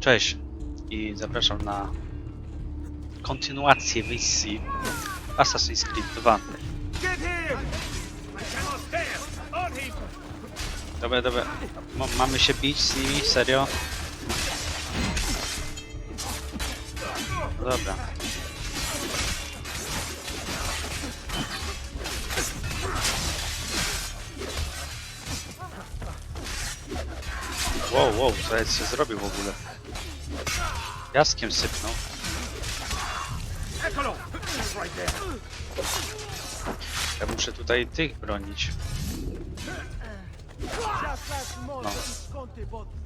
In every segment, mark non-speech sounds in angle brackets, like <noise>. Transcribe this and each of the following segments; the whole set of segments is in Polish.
Cześć i zapraszam na kontynuację misji Assassin's Creed 2. Get him! I cannot stand! On him! Dobra, dobra. M- mamy się bić z nimi? Serio? Dobra. Wow, wow, co jest się zrobił w ogóle? Jaskiem sypnął. Ja muszę tutaj tych bronić. No. Visconti bought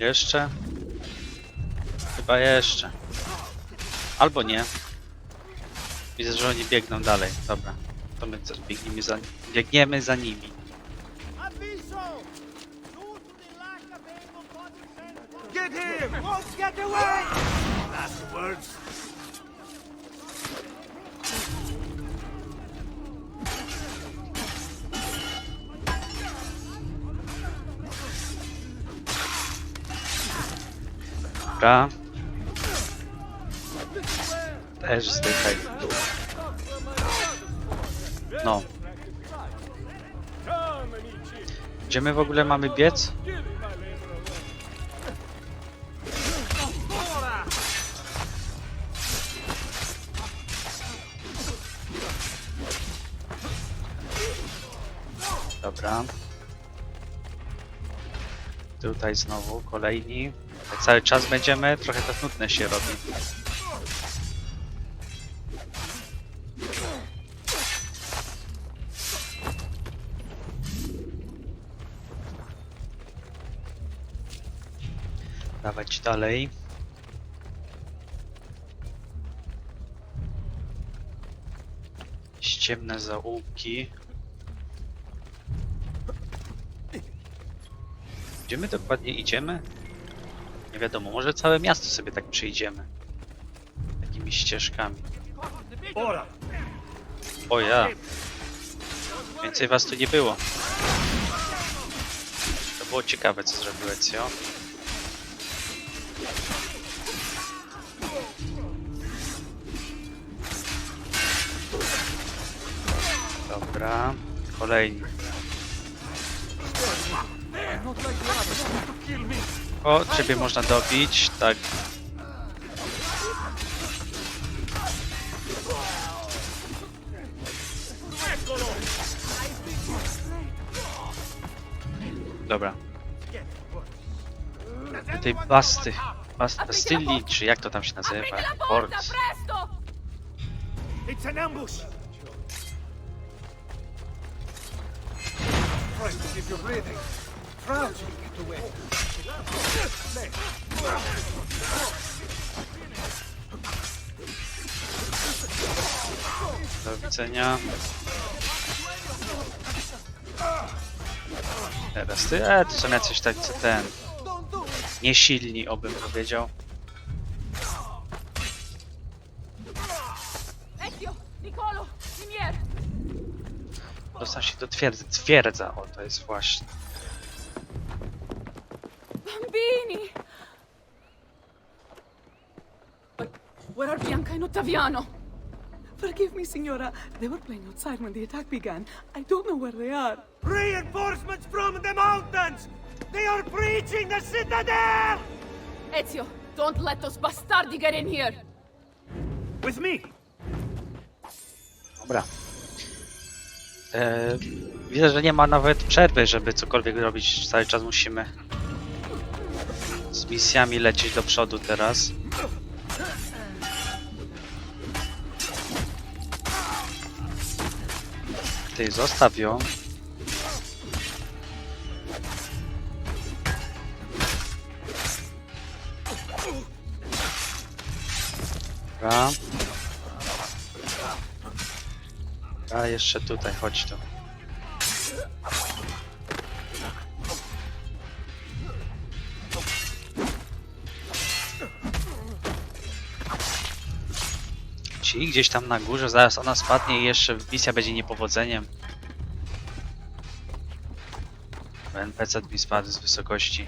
300 of Chyba jeszcze. Albo nie. Widzę, że oni biegną dalej. Dobra. To my też biegniemy za, biegniemy za nimi. Get him! won't get away! Last words! Dobra. Też zdychaj. No. Gdzie my w ogóle mamy biec? Dobra. Tutaj znowu kolejni. Cały czas będziemy, trochę to nudne się robi. Dalej. Ściemne zaułki. Gdzie my dokładnie idziemy? Nie wiadomo, może całe miasto sobie tak przejdziemy. Takimi ścieżkami. O ja. Więcej was tu nie było. To było ciekawe, co zrobił Ezio. Dobra, kolejni. O, ciebie można dobić, tak. Dobra. Do tej basty, bast, Bastylii, czy jak to tam się nazywa? Port. It's an ambush! Do widzenia. Teraz ty, e, to są jacyś ten, Don't do it! niesilni, obym powiedział. Dostał się do twierdzy, twierdza, o to jest właśnie. Bambini! But where are Bianca and Ottaviano? Forgive me, Signora. They were playing outside when the attack began. I don't know where they are. Reinforcements from the mountains! They are breaching the citadel! Ezio, don't let those bastardi get in here! With me! Dobra. E, widzę, że nie ma nawet przerwy, żeby cokolwiek robić. Cały czas musimy z misjami lecieć do przodu teraz. Ty, zostaw ją. Dobra. A jeszcze tutaj, chodź tu. Ci gdzieś tam na górze, zaraz ona spadnie i jeszcze misja będzie niepowodzeniem. NPC mi spadł z wysokości.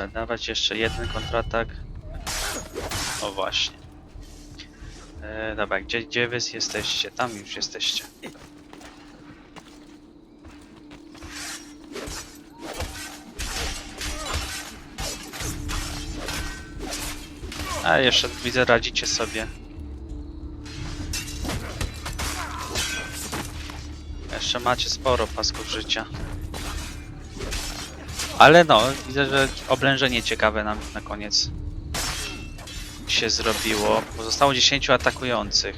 Dobra, dawać jeszcze jeden kontratak. O właśnie. E, dobra, gdzie, gdzie wy jesteście? Tam już jesteście. A jeszcze widzę, radzicie sobie. Jeszcze macie sporo pasków życia. Ale no, widzę, że oblężenie ciekawe nam na koniec się zrobiło. Pozostało 10 atakujących.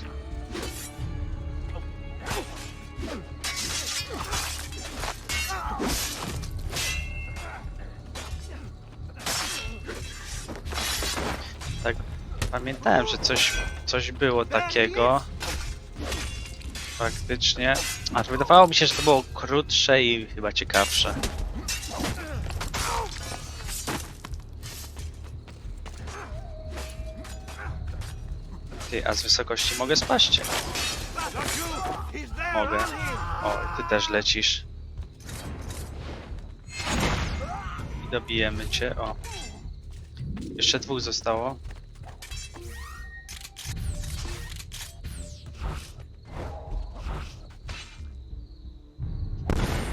Tak, pamiętałem, że coś, coś było takiego. Faktycznie. A wydawało mi się, że to było krótsze i chyba ciekawsze. Ty, a z wysokości mogę spaść? Mogę. O, ty też lecisz. I dobijemy cię, o. Jeszcze dwóch zostało.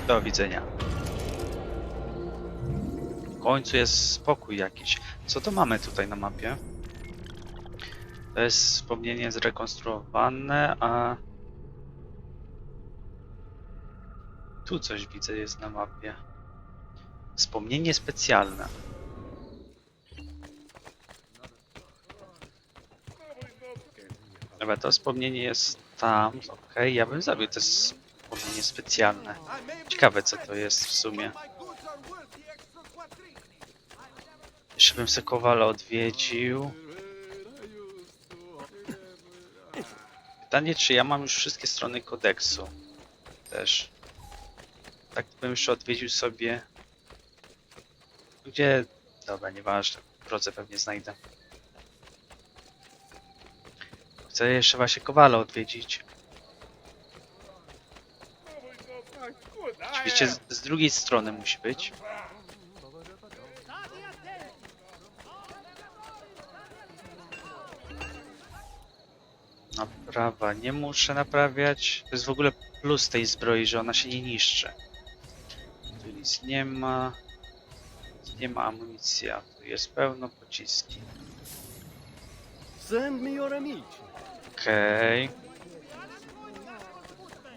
Do widzenia. W końcu jest spokój jakiś. Co to mamy tutaj na mapie? To jest wspomnienie zrekonstruowane, a Tu coś widzę jest na mapie. Wspomnienie specjalne. Dobra, to wspomnienie jest tam. Okej, ja bym zabił to wspomnienie specjalne. Ciekawe co to jest w sumie. Jeszcze bym se Kowala odwiedził. Pytanie, czy ja mam już wszystkie strony kodeksu? Też. Tak bym jeszcze odwiedził sobie... Gdzie... Dobra, nieważne. W drodze pewnie znajdę. Chcę jeszcze właśnie Kowala odwiedzić. Oczywiście z, z drugiej strony musi być. Naprawa nie muszę naprawiać. To jest w ogóle plus tej zbroi, że ona się nie niszczy. Tu nic nie ma. Nie ma amunicji, a tu jest pełno pociski. Send me your amici. Okej,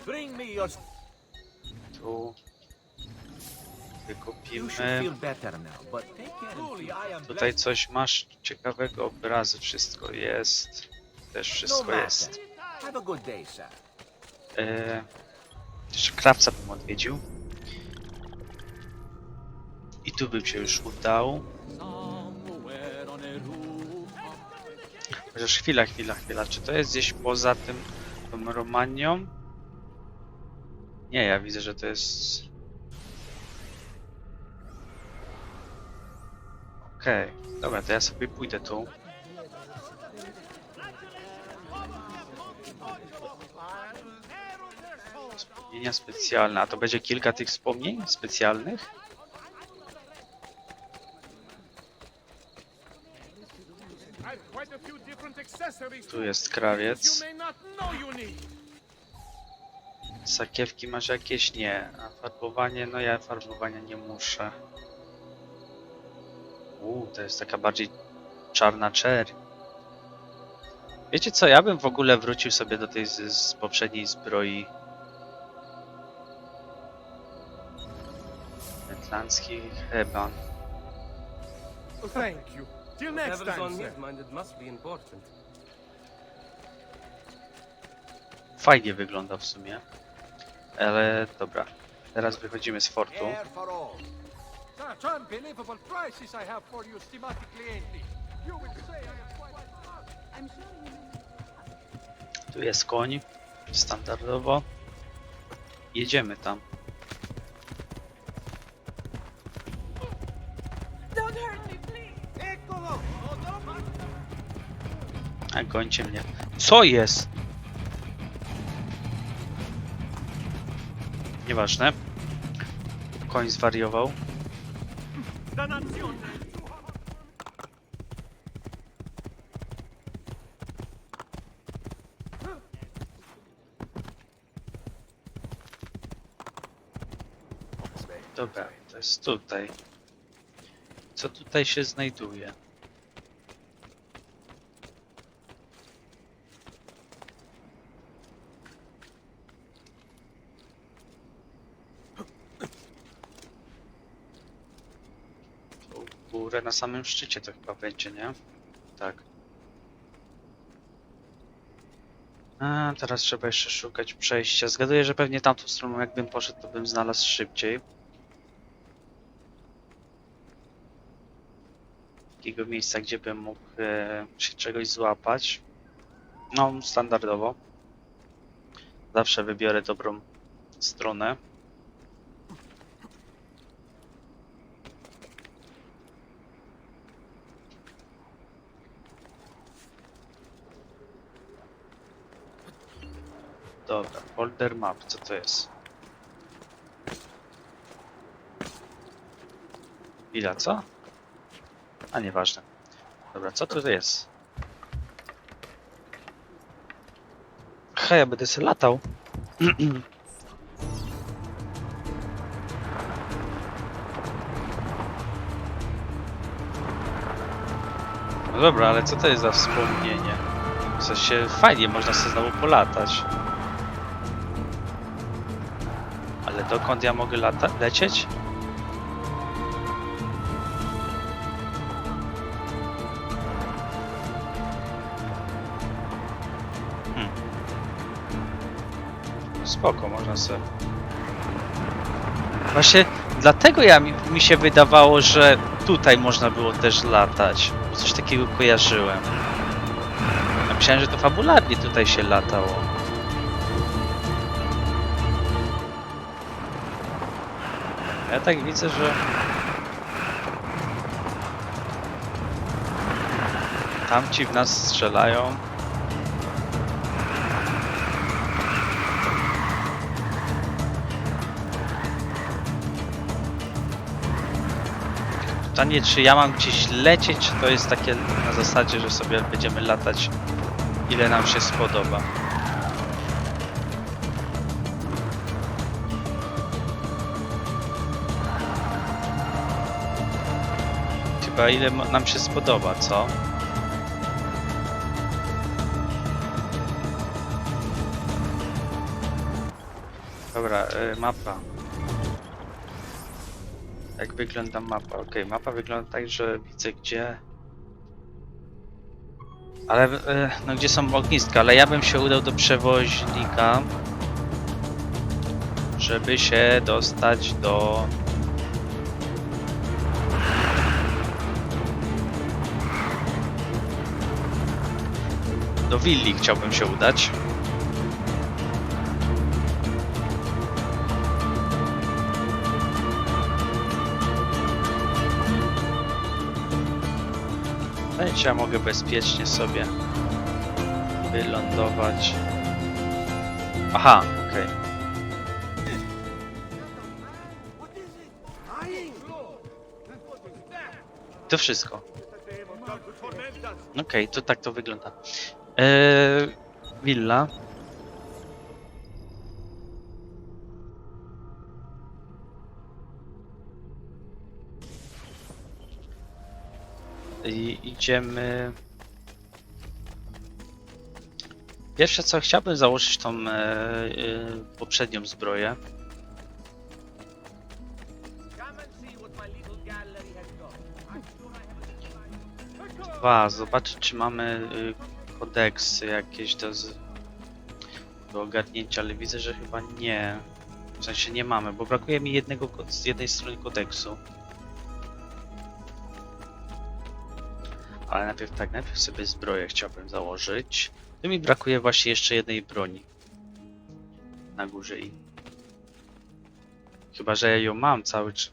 Bring me your. tu wykupimy. Tutaj coś masz ciekawego obrazy, wszystko jest. Też No wszystko jest. Have a good day, sir. E, jeszcze krawca bym odwiedził. I tu bym się już udał. Chociaż chwila, chwila, chwila. Czy to jest gdzieś poza tym tą Romanią? Nie, ja widzę, że to jest... Okej, dobra, to ja sobie pójdę tu. Wspomnienia specjalne. A to będzie kilka tych wspomnień specjalnych? Tu jest krawiec. Sakiewki masz jakieś? Nie. A farbowanie? No ja farbowania nie muszę. Uuu, to jest taka bardziej czarna cherry. Wiecie co, ja bym w ogóle wrócił sobie do tej z, z poprzedniej zbroi. Wetlandzki heban. Thank you. Till next Whatever's time, on sir. his mind, it must be important. Fajnie wygląda w sumie. Ale dobra. Teraz wychodzimy z fortu. Air for all. Such unbelievable prices I have for you schematically, ain't it? You will say I am quite smart. I'm sure. Tu jest koń. Standardowo. Jedziemy tam. Don't hurt me, please! Eccolo! A gońcie mnie. Co jest? Nieważne. Koń zwariował. Dannazione! Dobra, to jest tutaj. Co tutaj się znajduje? Górę na samym szczycie to chyba będzie, nie? Tak. A, teraz trzeba jeszcze szukać przejścia. Zgaduję, że pewnie tamtą stroną jakbym poszedł, to bym znalazł szybciej. Takiego miejsca, gdzie bym mógł e, się czegoś złapać. No, standardowo. Zawsze wybiorę dobrą stronę. Dobra, folder map, co to jest? Chwila, co? A nieważne. Dobra, co to jest? Hej, ja będę sobie latał. <clears throat> No dobra, ale co to jest za wspomnienie? W sensie fajnie, można sobie znowu polatać. Ale dokąd ja mogę lecieć? Spoko, można sobie. Właśnie dlatego ja mi, mi się wydawało, że tutaj można było też latać. Bo coś takiego kojarzyłem. Ja myślałem, że to fabularnie tutaj się latało. Ja tak widzę, że tamci w nas strzelają. Pytanie, czy ja mam gdzieś lecieć, czy to jest takie na zasadzie, że sobie będziemy latać ile nam się spodoba. Chyba ile nam się spodoba, co? Dobra, y, mapa. Jak wygląda mapa? Ok, mapa wygląda tak, że widzę gdzie... Ale, y, no gdzie są ogniska, ale ja bym się udał do przewoźnika, żeby się dostać do... Do willi chciałbym się udać. Ja mogę bezpiecznie sobie wylądować. Aha, okej. Flying! To wszystko. Okej, to tak to wygląda. Eee. I idziemy. Pierwsze co chciałbym założyć tą e, e, poprzednią zbroję. Dwa, zobaczyć czy mamy y, kodeksy jakieś do, z, do ogarnięcia, ale widzę, że chyba nie. W sensie nie mamy, bo brakuje mi jednego z jednej strony kodeksu. Ale najpierw tak, najpierw sobie zbroję chciałbym założyć. Tu mi brakuje właśnie jeszcze jednej broni. Na górze i... Chyba, że ja ją mam cały czas.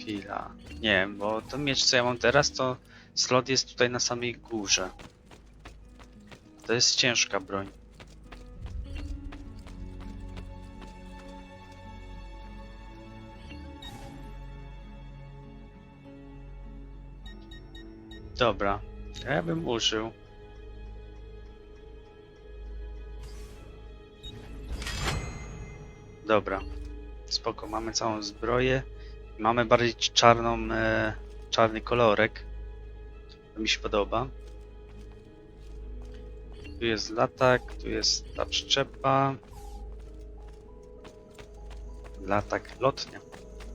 Chwila. Nie wiem, bo ten miecz co ja mam teraz to slot jest tutaj na samej górze. To jest ciężka broń. Dobra, ja bym użył. Dobra, spoko, mamy całą zbroję. Mamy bardziej czarną, e, czarny kolorek. To mi się podoba. Tu jest latak, tu jest ta przyczepa. Latak lotnia.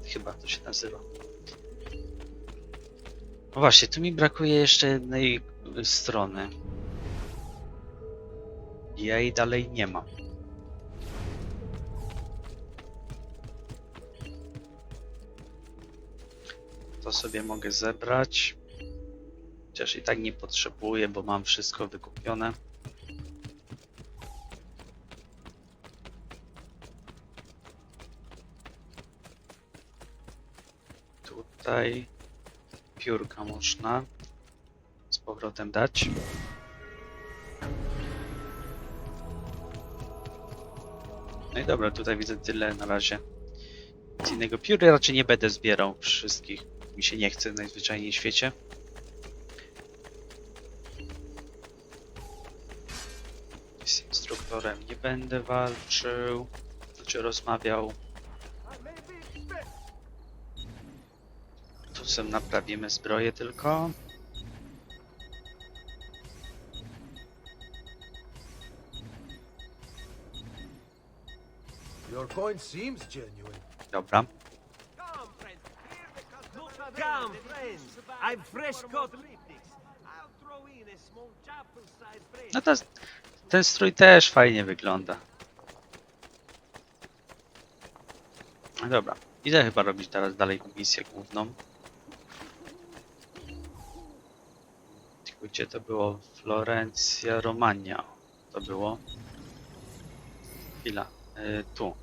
Chyba to się nazywa. Właśnie, tu mi brakuje jeszcze jednej strony. Ja jej dalej nie mam. To sobie mogę zebrać. Chociaż i tak nie potrzebuję, bo mam wszystko wykupione. Tutaj piórka można z powrotem dać. No i dobra, tutaj widzę tyle na razie. Z innego pióry raczej nie będę zbierał wszystkich. Mi się nie chce najzwyczajniej w świecie. Z instruktorem nie będę walczył. Znaczy rozmawiał. Sobie naprawimy zbroję tylko. Your coin seems genuine. Dobra. Come, friends. Fresh. No to ten strój też fajnie wygląda. Dobra. Idę chyba robić teraz dalej misję główną. Gdzie to było? Florencja, Romania. To było. Chwila. Y, tu.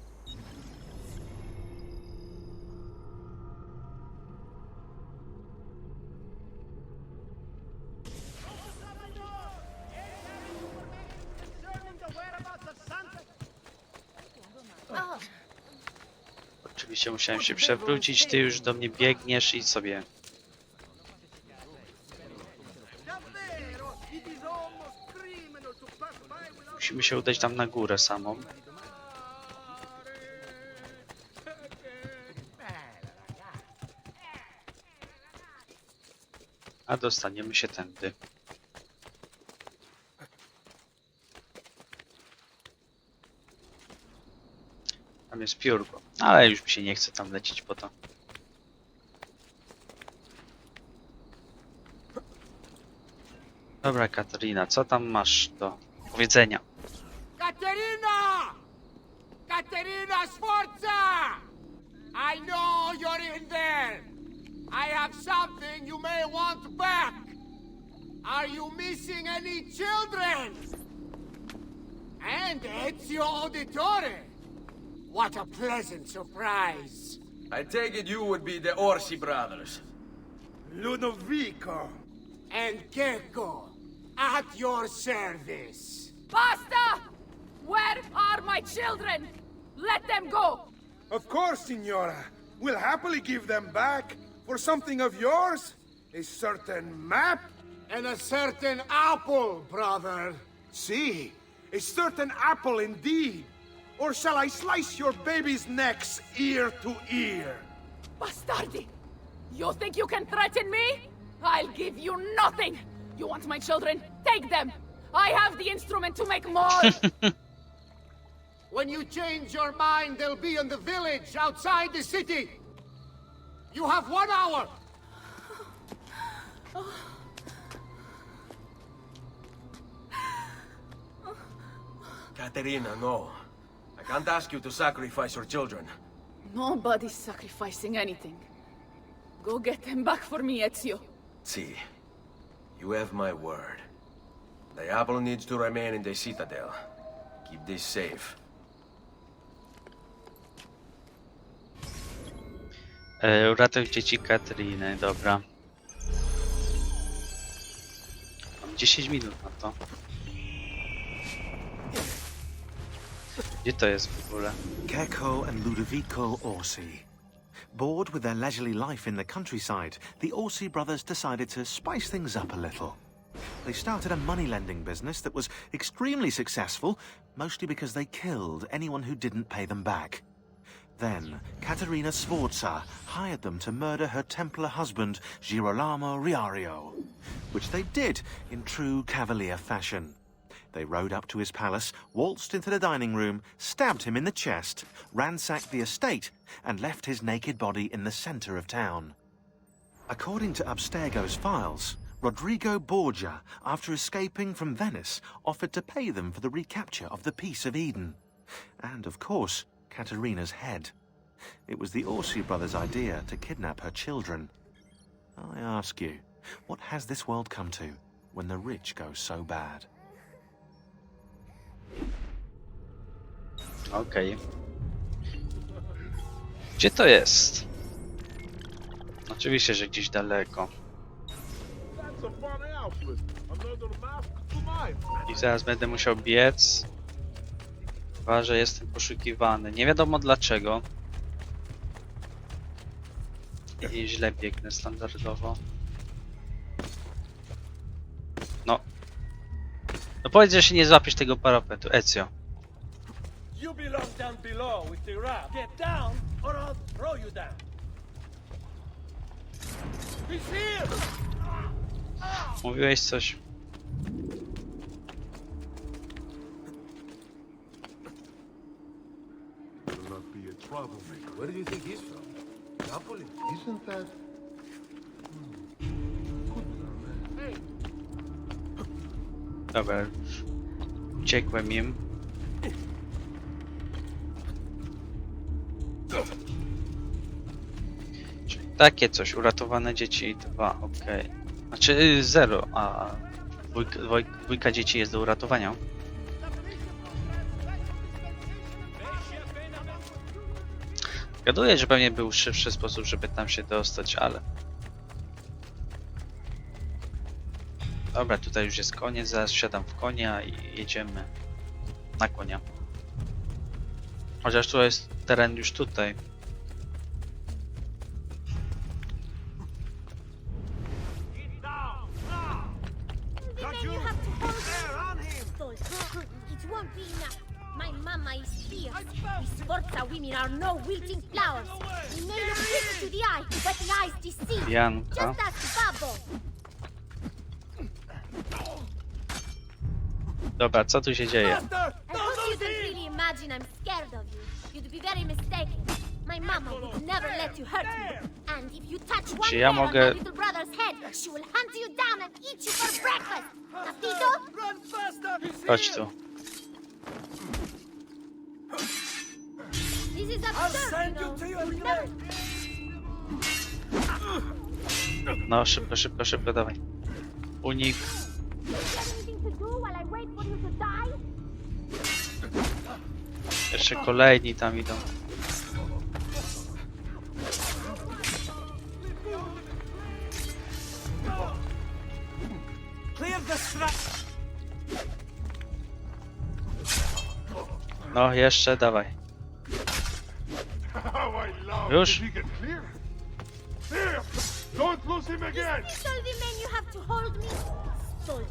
Oczywiście musiałem się przewrócić. Ty już do mnie biegniesz i sobie. Musimy się udać tam na górę samą. A dostaniemy się tędy. Tam jest piórko. Ale już mi się nie chce tam lecieć po to. Dobra, Katarina, co tam masz do powiedzenia? Children? And Ezio Auditore! What a pleasant surprise! I take it you would be the Orsi brothers. Ludovico. And Gecko, at your service! Basta! Where are my children? Let them go! Of course, Signora. We'll happily give them back for something of yours. A certain map. And a certain apple, brother! See, a certain apple indeed. Or shall I slice your baby's necks ear to ear? Bastardi! You think you can threaten me? I'll give you nothing! You want my children? Take them! I have the instrument to make more! <laughs> When you change your mind, they'll be in the village outside the city. You have one hour. <sighs> Oh. Katerina, no. I can't ask you to sacrifice your children. Nobody's sacrificing anything. Go get them back for me, Ezio. See, you have my word. The apple needs to remain in the citadel. Keep this safe. Eh, e, uratuj dzieci Katriny, dobra. Mam 10 minut na to. Gdzie to jest w ogóle? And Ludovico Orsi. Bored with their leisurely life in the countryside, the Orsi brothers decided to spice things up a little. They started a money lending business that was extremely successful, mostly because they killed anyone who didn't pay them back. Then, Caterina Sforza hired them to murder her Templar husband, Girolamo Riario, which they did in true cavalier fashion. They rode up to his palace, waltzed into the dining room, stabbed him in the chest, ransacked the estate, and left his naked body in the centre of town. According to Abstergo's files, Rodrigo Borgia, after escaping from Venice, offered to pay them for the recapture of the Peace of Eden. And, of course, Caterina's head. It was the Orsi brothers' idea to kidnap her children. I ask you, what has this world come to when the rich go so bad? Okej. Gdzie to jest? Oczywiście, że gdzieś daleko. I zaraz będę musiał biec. Chyba, że jestem poszukiwany. Nie wiadomo dlaczego. I źle biegnę standardowo. No. No powiedz, że się nie złapiesz tego parapetu. Ezio. You belong down below with the rat. Get down, or I'll throw you down. He's here! Mówiłeś coś. Better not be a troublemaker. Where do you think he's from? Napoli? Isn't that... Hmm. Dobra, już uciekłem im. Takie coś, uratowane dzieci 2, okej. Znaczy 0, a dwójka, dwójka, dwójka dzieci jest do uratowania. Gaduję, że pewnie był szybszy sposób, żeby tam się dostać, ale... Dobra, tutaj już jest koniec, zaraz wsiadam w konia i jedziemy na konia. Chociaż tu jest teren już tutaj. To to. Janka. Babo. Dobra, co tu się dzieje? You'd be very mistaken. My mama would never let you hurt me. And if you touch one Czy ja hair on mogę- my little brother's head, she will hunt you down and eat you for breakfast. Capito? Run faster! He's Chodź tu. This is I'll absurd, send you you know. to your You'll grave! never No, szybko, szybko, szybko, dawaj. Unik. Do you have anything to do while I wait for you to die? Jeszcze kolejni tam idą. No, jeszcze, dawaj. Już? Don't lose him again! Is this all the men you have to hold me? Salty.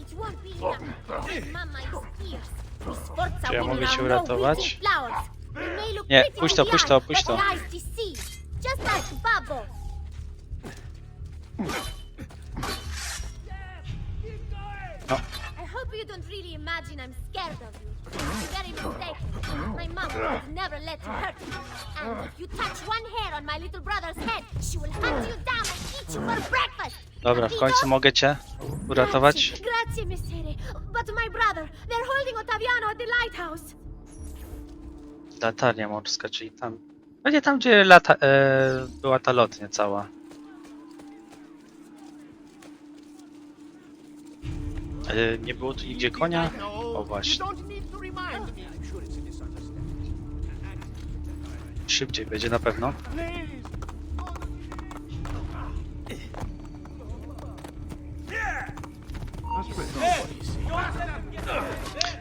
It won't be enough. Mama is fierce. These Sforza Czy ja mogę are się no uratować? wilting flowers. They may look Nie, puść to to, puść to, puść to. the eyes deceive. Just ask Babo. No, I hope you don't really imagine I'm scared of you. You're very mistaken. My mama would never let you hurt me. And if you touch one hair on my little brother's head, she will hunt you down and eat you for breakfast. Dobra, w końcu mogę cię uratować. Grazie, grazie, messere. But my brother, they're holding Ottaviano at the lighthouse. Latarnia morska, czyli tam Będzie tam, gdzie lata, e, była ta lotnia cała. E, nie było tu nigdzie konia? O właśnie. Szybciej będzie na pewno.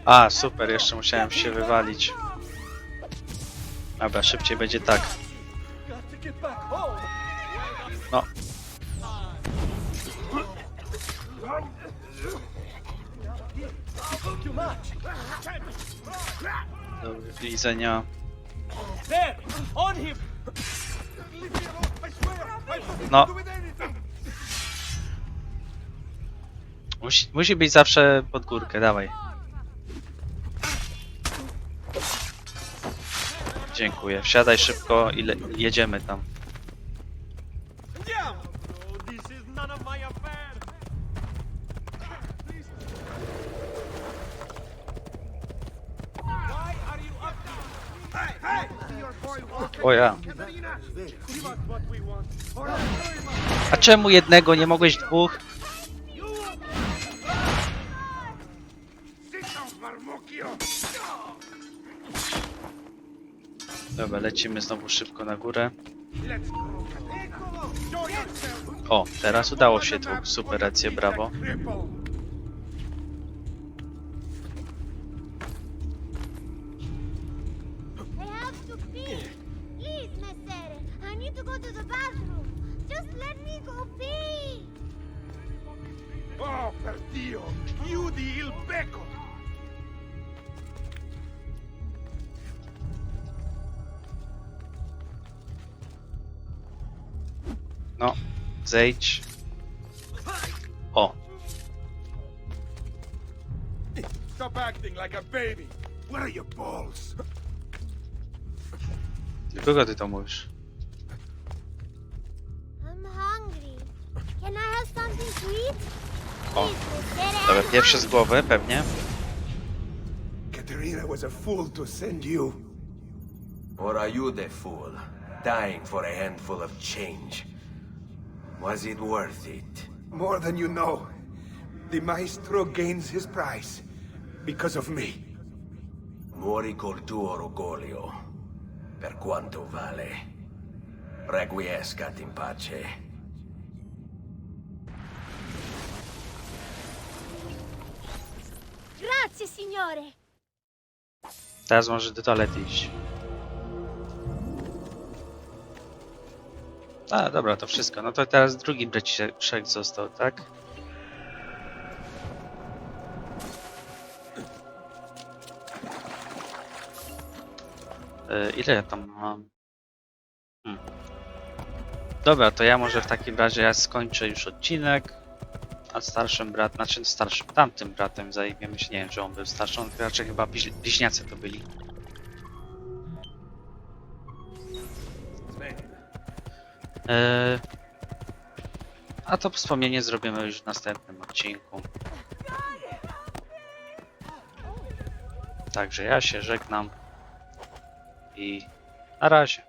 A, super, jeszcze musiałem się wywalić. Dobra, szybciej będzie tak. No. Do widzenia. No. Musi, musi być zawsze pod górkę, dawaj. Dziękuję. Wsiadaj szybko i jedziemy tam. O ja. A czemu jednego, nie mogłeś dwóch? Lecimy znowu szybko na górę. O, teraz udało się tu. Super, rację, brawo. No, zejdź. O, Stop acting like a baby! Where are your balls? do kogo ty to mówisz? I'm hungry. Can I have something to eat? O, Please, Messere. dobra, I'm pierwszy z głowy, pewnie. Katerina was a fool to send you. Or are you the fool, dying for a handful of change? Was it worth it? More than you know. The maestro gains his price because of me. Muori col tuo orgoglio, per quanto vale. Requiescat in pace. Grazie, signore. Teraz może do toalety iść. A, dobra, to wszystko. No to teraz drugi braciszek został, tak? E, ile ja tam mam? Hmm. Dobra, to ja może w takim razie ja skończę już odcinek. A starszym brat, znaczy starszym, tamtym bratem zajmiemy się, nie wiem, czy on był starszy, on raczej chyba bliź- bliźniacy to byli. A to wspomnienie zrobimy już w następnym odcinku. Także ja się żegnam i na razie.